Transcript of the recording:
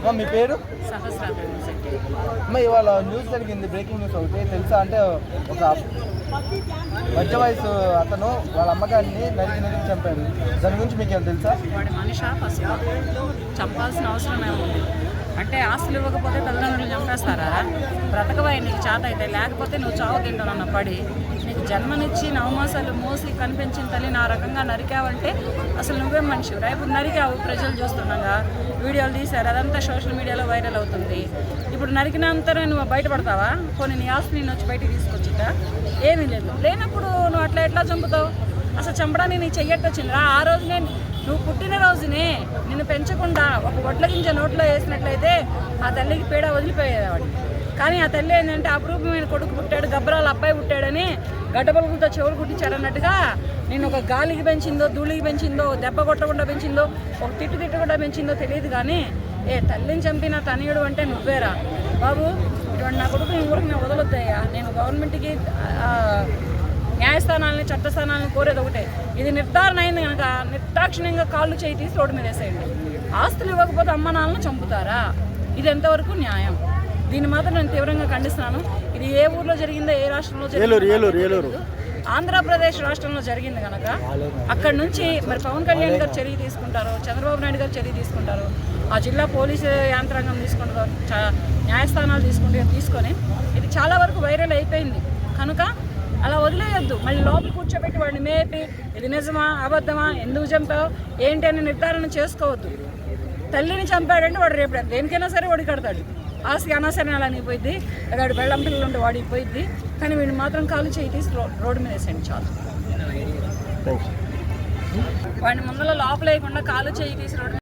అమ్మ, మీ పేరు? అమ్మ ఇవాళ న్యూస్ జరిగింది బ్రేకింగ్ న్యూస్ ఒకటి. తెలుసా? అంటే ఒక మధ్య వయసు అతను వాళ్ళ అమ్మగారిని నరికి నరికి చంపారు దాని గురించి మీకు ఏమైనా తెలుసా? వాడి మనిష? ఫస్ట్ చంపాల్సిన అవసరం ఏముంది? అంటే ఆస్తులు ఇవ్వకపోతే తల్లిదండ్రులు చంపేస్తారా? బ్రతకవై? నీకు చేత అయితే. లేకపోతే నువ్వు చావు తింటానన్న పడి జన్మనిచ్చి నవమాసాలు మోసి కనిపించిన తల్లి నా రకంగా నరికావంటే అసలు నువ్వే మనిషి. ఇప్పుడు నరికావు ప్రజలు చూస్తున్నాగా వీడియోలు తీశారు. అదంతా సోషల్ మీడియాలో వైరల్ అవుతుంది. ఇప్పుడు నరికినంతనే నువ్వు బయటపడతావా? కొన్ని నీ ఆస్తి నేను వచ్చి బయటికి తీసుకొచ్చుతా ఏమీ లేదు. లేనప్పుడు నువ్వు అట్లా ఎట్లా చంపుతావు? అసలు చంపడానికి నీ చెయ్యట్టొచ్చిందిరా ఆ రోజునే నువ్వు పుట్టిన రోజునే నిన్ను పెంచకుండా ఒక వడ్ల గింజ నోట్లో వేసినట్లయితే ఆ తల్లికి పీడ వదిలిపోయేవాడు కానీ ఆ తల్లి ఏంటంటే అపురూపమైన కొడుకు పుట్టాడు గబ్బరాల అబ్బాయి పుట్టాడని గడ్డబలుగులతో చెవులు కుట్టించారన్నట్టుగా నేను ఒక గాలికి పెంచిందో ధూళికి పెంచిందో దెబ్బ కొట్టకుండా పెంచిందో ఒక తిట్టు తిట్టకుండా పెంచిందో తెలియదు కానీ ఏ తల్లిని చంపిన తనయుడు అంటే నువ్వేరా? బాబు ఇటువంటి నా కొడుకు నీ ఊరికి నేను వదలొద్దయ్యా. నేను గవర్నమెంట్కి న్యాయస్థానాలని చట్టస్థానాలని కోరేది ఒకటే. ఇది నిర్ధారణ అయింది కనుక నిర్దాక్షిణ్యంగా కాళ్ళు చేయి తీసి రోడ్డు మీద వేసేయండి. ఆస్తులు ఇవ్వకపోతే అమ్మ నాన్నలు చంపుతారా? ఇది ఎంతవరకు న్యాయం? దీన్ని మాత్రం నేను తీవ్రంగా ఖండిస్తున్నాను. ఇది ఏ ఊర్లో జరిగిందో ఏ రాష్ట్రంలో జరిగిందో. ఆంధ్రప్రదేశ్ రాష్ట్రంలో జరిగింది కనుక అక్కడ నుంచి మరి పవన్ కళ్యాణ్ గారు చర్య తీసుకుంటారు చంద్రబాబు నాయుడు గారు చర్య తీసుకుంటారు. ఆ జిల్లా పోలీసు యంత్రాంగం తీసుకుంటారు న్యాయస్థానాలు తీసుకుంటే తీసుకొని ఇది చాలా వరకు వైరల్ అయిపోయింది. కనుక అలా వదిలేయొద్దు. మళ్ళీ లోపల కూర్చోబెట్టి వాడిని మేపి ఇది నిజమా అబద్ధమా ఎందుకు చంపావు ఏంటి అని నిర్ధారణ చేసుకోవద్దు. తల్లిని చంపాడంటే వాడు రేపు దేనికైనా సరే వాడి కడతాడు ఆస్తి అనవసరాలని పోయిద్ది. వాడు బెల్లం పిల్లలు ఉంటే వాడికి పోయిద్ది. కానీ వీడిని మాత్రం కాలు చేయి తీసి రోడ్డు మీద వేసేయండి చాలు. వాడిని ముందర లోపల వేయకుండా కాలు చేయి తీసి రోడ్డు మీద